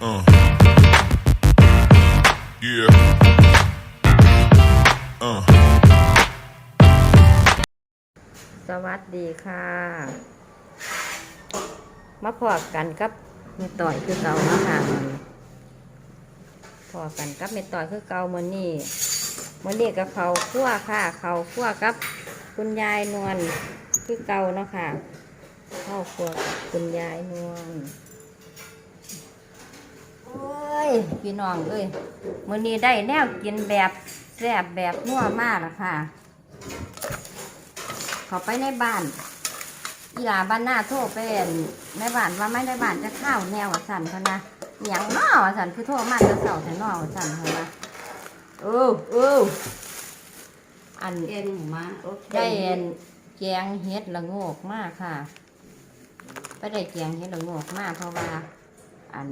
Uh. Yeah. Uh. สวัสดีค่ะ มาพอกันกับเมต่อยคือเก่าเนาะค่ะมื้อนี้พอกันกับเมต่อยคือเก่ามื้อนี้มื้อนี้กับเขาคั่วค่ะ เขาคั่วกับคุณยายนวลคือเก่าเนาะค่ะข้าวคั่วคุณยายนวล ยพี่น้องเอ้ยมื้อนี้ได้แนวกินแบบแซ่บแบบนัวมากละค่ะเขาไปในบ้านอีหลาบ้านหน้าโทรไปเห็นในบ้านว่าไม่ในบ้านจะข้าวแนวว่าสันเขานะอหย่างน้อว่าสันคือโทรมาจะเสาแต่น้อว่าสันเขานะเออเอออันเอ็นหมูม้าโอเคได้เห็นแกงเฮ็ดละโงกมากค่ะ ไปได้แกงเฮ็ดละโงกมากเพราะว่า อัน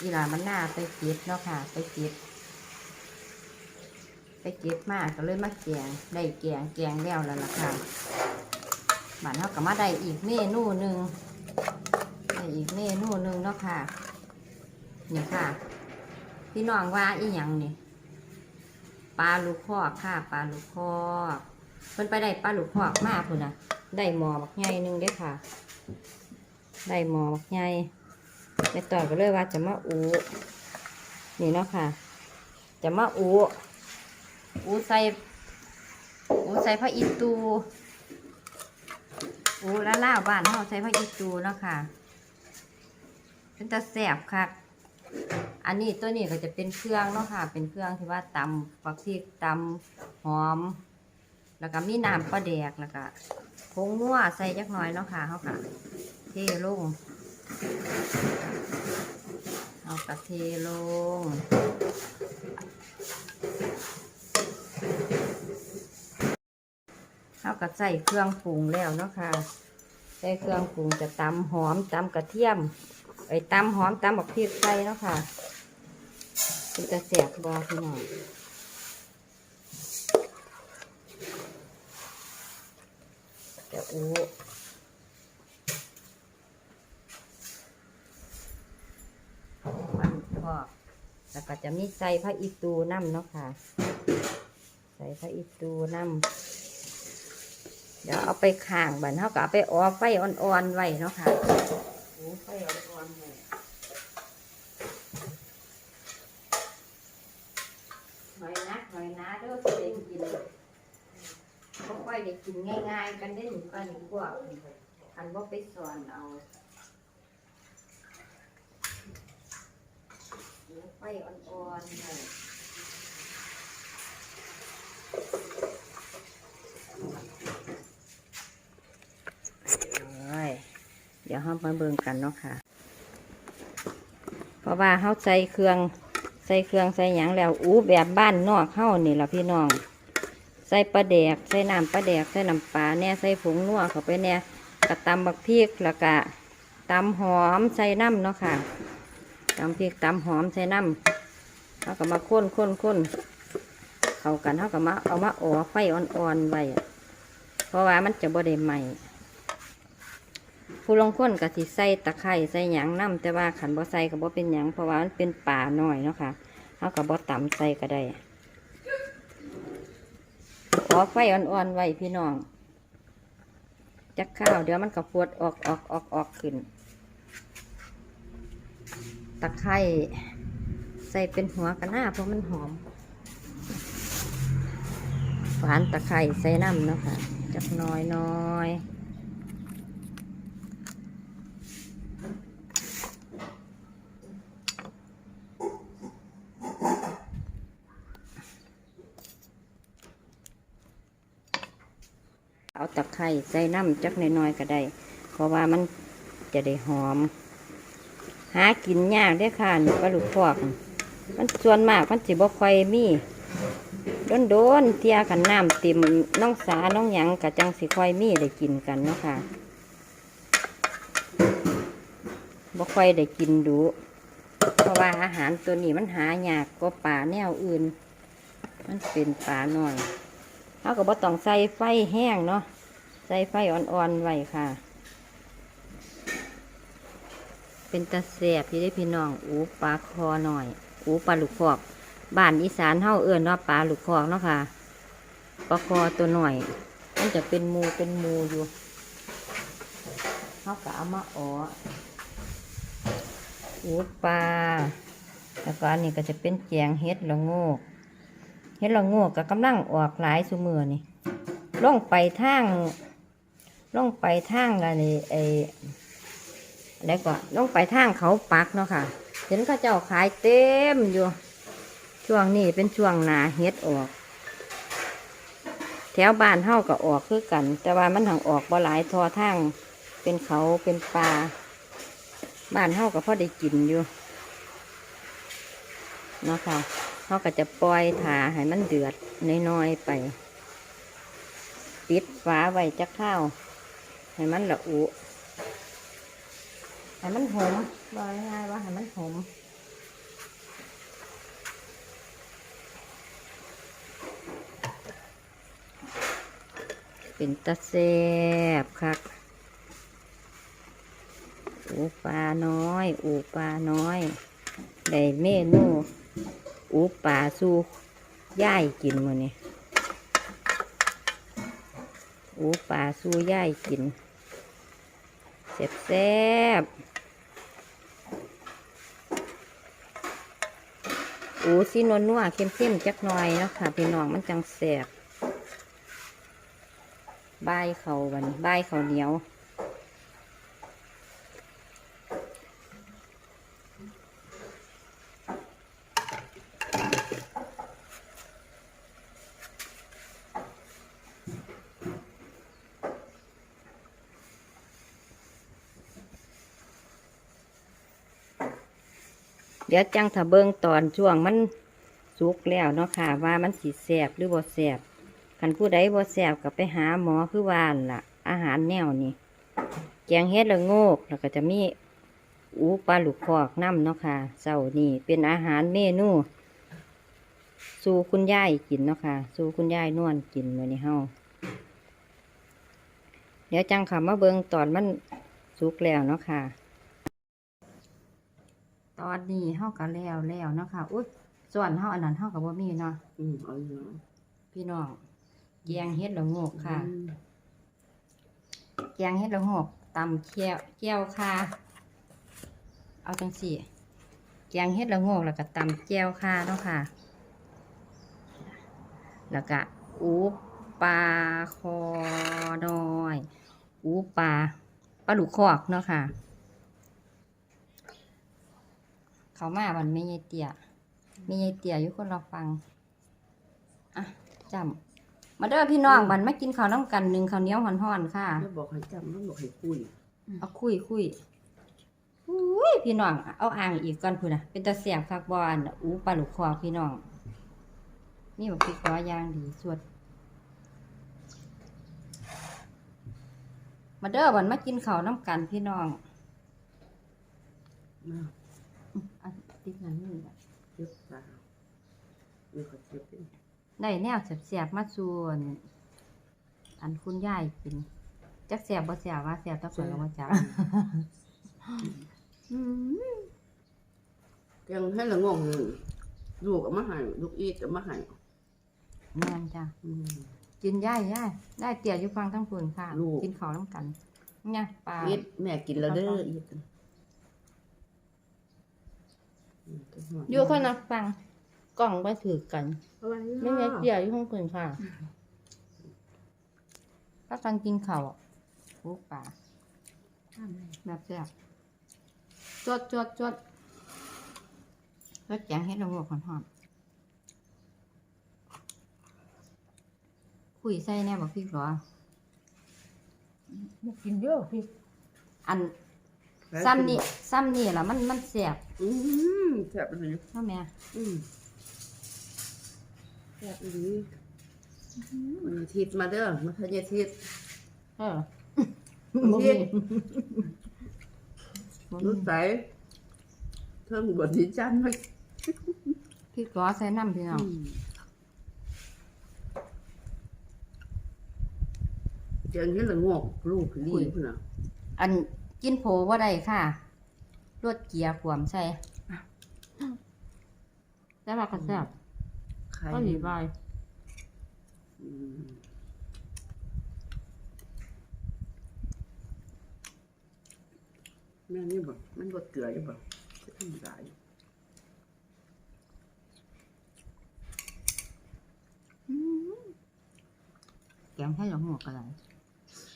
อีหลาบ้านหน้าไปเก็บเนาะค่ะ ไปเก็บ ไปเก็บมากก็เลยมาแกงได้แกงแกงแล้วแล้วล่ะค่ะบ้านเขาก็มาได้อีกเมนูหนึ่งได้อีกเมนูหนึ่งเนาะค่ะนี่ค่ะ พี่น้องว่าอีหยังนี่ปลาลูกคอกค่ะปลาลูกคอกเพิ่นไปได้ปลาลูกคอกมากพุ่นะได้หมอบักใหญ่หนึ่งเด้อค่ะ ได้หมอบักใหญ่ ไปต่อยก็เลยว่าจะมาอูนี่เนาะค่ะ จะมาอูอูใส่อูใส่พระอิตูอูละล่าบ้านเขาใส่พระอิตูเนาะค่ะเป็นตะแสบค่ะอันนี้ตัวนี้ก็จะเป็นเครื่องเนาะค่ะ เป็นเครื่องที่ว่าตำปักพริกตำหอม แล้วก็มีน้ำปลาแดกแล้วก็ผงนัวใส่จักหน่อยเนาะค่ะเขาค่ะเทลง เอากระเทลงเขาก็ใส่เครื่องปรุงแล้วเนาะค่ะใส่เครื่องปรุงจะตำหอมตำกระเทียมไอ้ตำหอมตำบักพริกใส่เนาะค่ะเป็นจะแสบบอพี่น้องจะอู้มันพอ แล้วก็จะมีใส่พระอิตูน้ำเนาะค่ะ ใส่พระอิตูน้ำเดี๋ยวเอาไปข้างบันเขาก็เอาไปออกไฟอ่อนๆไว้เนาะค่ะไฟอ่อนๆไว้หน่อยนะหน่อยนะเด้อสิได้กินบ่ค่อยได้กินง่าย ๆ กันได้หนึ่งกันหนึ่งพวกอันว่าไปสอนเอาเดี๋ยว ไฟอ่อนๆไว้โอ้ยเดี๋ยวเรามาเบิ่งกันเนาะค่ะ เพราะว่าเขาใส่เครื่องใส่เครื่องใส่หยังแล้วอู้แบบบ้านนอกเข้านี่ละพี่น้อง ใส่ปลาแดก ใส่น้ำปลาแดก ใส่น้ำปลาแน่ใส่ผงนัวเข้าไปแน่กระตำบักพริกแล้วก็ตำหอมใส่น้ำเนาะค่ะ ตำพริกตำหอมใส่น้ำเขาก็มาค้นค้นค้นเข้ากันเขาก็มาเอามาอ๋อไฟอ่อนๆไว้เพราะว่ามันจะบ่ได้ไหม่ผู้ลงคนก็สิใส่ตะไคร้ใส่หยังน้ำแต่ว่าขันบ่ใส่ก็บ่เป็นหยังเพราะว่ามันเป็นป่าหน่อยเนาะค่ะเขาก็บ่ตำใส่ก็ได้ขอไฟอ่อนๆไว้พี่น้องจักข้าวเดี๋ยวมันก็ปวดออกออกออกออกขึ้นะไคร้ใส่เป็นหัวกันหน้าเพราะมันหอมฝานตะไคร้ใส่น้ำนะคะจักน้อยน้อยๆเอาตะไคร้ใส่น้ำจักน้อยๆก็ได้ เพราะว่ามันจะได้หอม หากินยากได้ค่ะนี่ปลาลูกพอกมันส่วนมากมันสิบ่ค่อยมีโดนโดนๆเทียกันน้ำติมน้องสาน้องหยังกะจังสิค่อยมีได้กินกันเนาะค่ะบ่ค่อยได้กินดูเพราะว่าอาหารตัวนี้มันหายากกว่าป่าแนวอื่น มันเป็นป่าหน่อยเขาก็บ่ต้องใส่ไฟแห้งเนาะใส่ไฟอ่อนๆไว้ค่ะ เป็นตะแสบพี่ได้พี่น้อง อูปลาคอหน่อย อูปลาลูกคอกบ้านอีสานเฮาเอื้อนว่าปลาลูกคอกเนาะค่ะปลาคอตัวหน่อยมันจะเป็นมูเป็นมูอยู่เขาก็เอามาอ๋ออูปลาแล้วก็อันนี้ก็จะเป็นแกงเฮ็ดละโงกเฮ็ดละโงกก็กำลังออกหลายสุมือนี่ล่องไปทางล่องไปทางอะไรไอ แล้วก็ลงไปทางเขาปักเนาะค่ะ เห็นเขาเจ้าขายเต็มอยู่ ช่วงนี้เป็นช่วงหนาเฮ็ดออก แถวบ้านเฮาก็ออกคือกัน แต่ว่ามันทางออกบ่หลายทอทางเป็นเขาเป็นปลาบ้านเฮาก็พอได้กินอยู่เนาะค่ะเฮาก็จะปล่อยถาให้มันเดือดน้อยๆไป ปิดฝาไว้จะข้าว ให้มันละอุ ให้มันหอมบอกง่ายว่าให้มันหอมเป็นตะแซบคักอูปลาน้อย อูปลาน้อย ได้เมนู อูปลาสู้ย่ายกินมือนี้อูปลาสู้ย่ายกิน แซ่บแซ่บโอ้ซีนวลนัวๆเข้มจักหน่อยนะค่ะพี่น้องมันจังแสบใบเขาวันใบเขาเหนียว เดี๋ยวจังถ้าเบิ่งตอนช่วงมันสุกแล้วเนาะค่ะ ว่ามันสีแสบหรือบ่แสบคันผู้ใดบ่แสบก็ไปหาหมอคือว่านล่ะ อาหารแนวนี้แกงเฮ็ดละโงกแล้วก็จะมีอูปลาลูกคอกน้ำเนาะค่ะเจ้านี่เป็นอาหารเมนูสู่คุณยายกินเนาะค่ะสู่คุณยายนวลกินมื้อนี้เฮาเดี๋ยวจังค่ะมาเบิ่งตอนมันสุกแล้วเนาะค่ะ ตอนนี้เฮาก็แล้วแล้วเนาะค่ะอุ้ยส่วนเฮาอันนั้นเฮาก็บ่มีเนาะอืมเอาอยู่เนาะพี่น้องแกงเฮ็ดละโงกค่ะอืมแกงเฮ็ดละโงกตำเคี่ยวเกี๊ยวค่ะ เอาจังสี่ แกงเฮ็ดละโงกแล้วก็ตำเจียวค่ะเนาะค่ะ แล้วก็อูปลาคอน้อย อูปลาปลาดุกคอกเนาะค่ะ เขามาวันไม่ยายเตี่ยมียายเตี่ยอยู่คนเราฟังอะจำมาเด้อพี่น้องบันมากินข้าวน้ำกันหนึ่งข้าวเหนียวห่อนๆค่ะแล้วบอกให้จำแล้วบอกให้คุยเอาคุยคุยอุ้ยพี่น้อง เอาอ่างอีกก่อนพุ่นนะเป็นตาเสียบคักบอลอู้ปลาลูกคอพี่น้อง นี่บอกพี่ขอย่างดีสวดมาเด้อบันมากินข้าวน้ำกันพี่น้องมา อืมอันติดนั้นนี่ล่ะเจ็บตามีขอเจ็บเป็นได้แนวเสียบๆมาส่วน อันคุณยายกินจักเสียบบ่เสียบว่าเสียบตะกอนก็บ่จักอืมยังให้ละงงอยู่ลูกเอามาให้ลูกอีดเอามาให้แม่นจ้ะอืมกินย่ายย่ายได้เตี๋ยวอยู่ฟังทั้งปืนค่ะลูกกินข้าวน้ำกันเนี่ยปลาอีดแม่กินแล้วเด้ออีด อืมอยู่คนนักฟังกล่องไปถือกันอะไรไม่ใช่เตี๋ยวอยู่ข้างปืนค่ะก็ตอนกินข้าวอะลูกปลาแบบแซ่บจวดจวดจวดแล้วแกงเฮ็ดละโงกหอมๆคุยใส่แน่บอกพี่หรออยากกินเยอะพี่อัน ซ้ำนี่ซ้ำนี่ล่ะมันมันแซ่บอืมแซ่บเลยเท่าแม่อืมแซ่บเลยวันอาทิตย์มาเด้อมาทานอาทิตย์เออบ่มีรถไฟเทิงบทที่จันทร์มาพี่กอใส่น้ำพี่น้องเจอเงี้ยละงอกลูกดีพุ่นน่ะอัน กินโผว่าได้ค่ะรรสเกียร์ขวมใส่แต่ว่าก็แซ่บไข่ก็หลีบายอืมแม่นี่บอกมันบดเกลืออยู่บอกจะทำได้แกงให้หลงหัวกระไร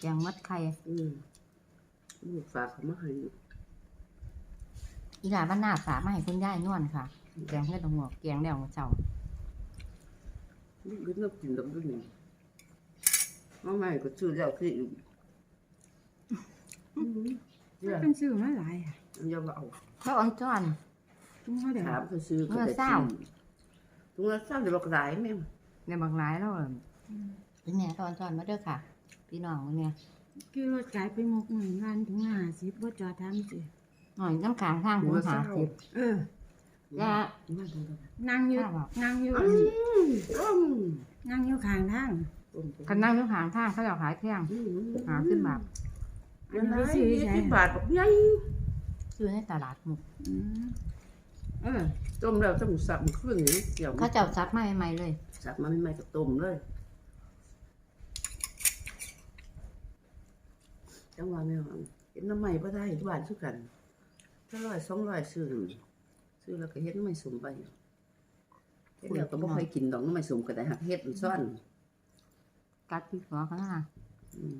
แกงมัดไข่ อืม ลูกฝากเขามาให้อีหลาบ้านหน้าฝากมาให้คุณยายนวลค่ะแกงให้หลงหัวแกงแล้วของเจ้าลูกก็นับกินดอกด้วยนี่มาใหม่ก็ซื้อแล้วคืออีกอืมเนี่ยเป็นซื้อมาหลายอะอย่าเอาเขาอ่อนจ้อนตุ้งเขาเดี๋ยวถามก็ซื้อก็เมื่อได้เศร้าถุงละเศร้าเดี๋ยวบอกหลายแม่งในบางร้ายแล้วเป็นแหน่ตอนจ้อนมาเด้อค่ะ พี่น้องเนี่ย กี่รถขายไปหมกหนึ่งวันถึงห้าสิบว่าจอดทำสิ หน่อยน้ำขางข้างคุณหาสิบเออ ยามาดูดูนั่งอยู่ข้าวอะนั่งอยู่อืมอืมนั่งอยู่ข้างทางกันนั่งอยู่ข้างทางเขาจะขายเที่ยงอืมหาขึ้นแบบอันนี้ไปซื้อยี่ใช่สิบบาทบอกใหญ่ซื้อในตลาดหมุกอืมเออต้มแล้วต้องสับมันขึ้นนี่เกี่ยวเขาเจ้าซัดมาใหม่ๆเลย สับมาไม่ไม่กับต้มเลย จังหวะแม่ว่าเห็นน้ำใหม่ก็ได้หวานชุกันถ้าร้อยสองร้อยซื้อซื้อแล้วก็เฮ็ดน้ำใหม่สมไปเฮ็ดแล้วก็บ่ค่อยกินดอกน้ำใหม่สมก็ได้หักเฮ็ดมันซ่อนกัดพริกหัวเขาหน้าอืม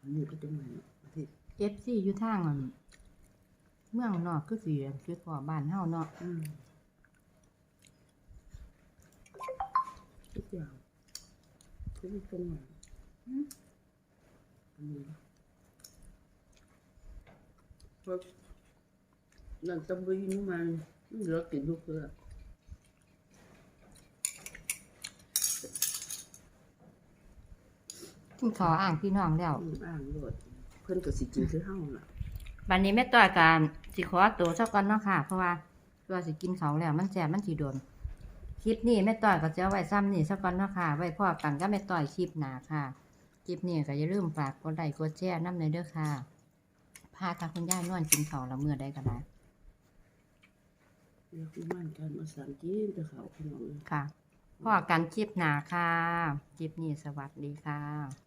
อันนี้ก็จะมาที่เอฟซีอยู่ทางอันเมืองนอกคือสีคือพอบ้านเฮาเนาะ อืม ทุกอย่างทุกตรงไหนอันนี้เพราะนั่นตำบีนี่มันมันเหลือกินทุกเพื่อที่ขออ่างพี่น้องแล้วอืมอ่างโลดเพิ่นก็สิกินคือเฮาล่ะบันนี้แม่ต้อยการสิขอตัวสักก่อนเนาะค่ะ เพราะว่าตัวสิกินเขาวแล้วมันแสบมันสีโดน คลิปนี้แม่ต้อยก็จะเอาไว้ซ้ำนี่สักก่อนเนาะค่ะ ไว้พอกันก็แม่ต้อยคลิปหนาค่ะ คลิปนี้ก็อย่าลืมฝากกดไลค์กดแชร์น้ำในเด้อค่ะ พาทางคุณย่ายนวลกินเขาวแล้วเมื่อได้ก็ได้เรียกที่มันกันมาสั่งกินแต่เขาพี่น้องเอ้ย ค่ะพอกันคลิปหนาค่ะ คลิปนี้สวัสดีค่ะ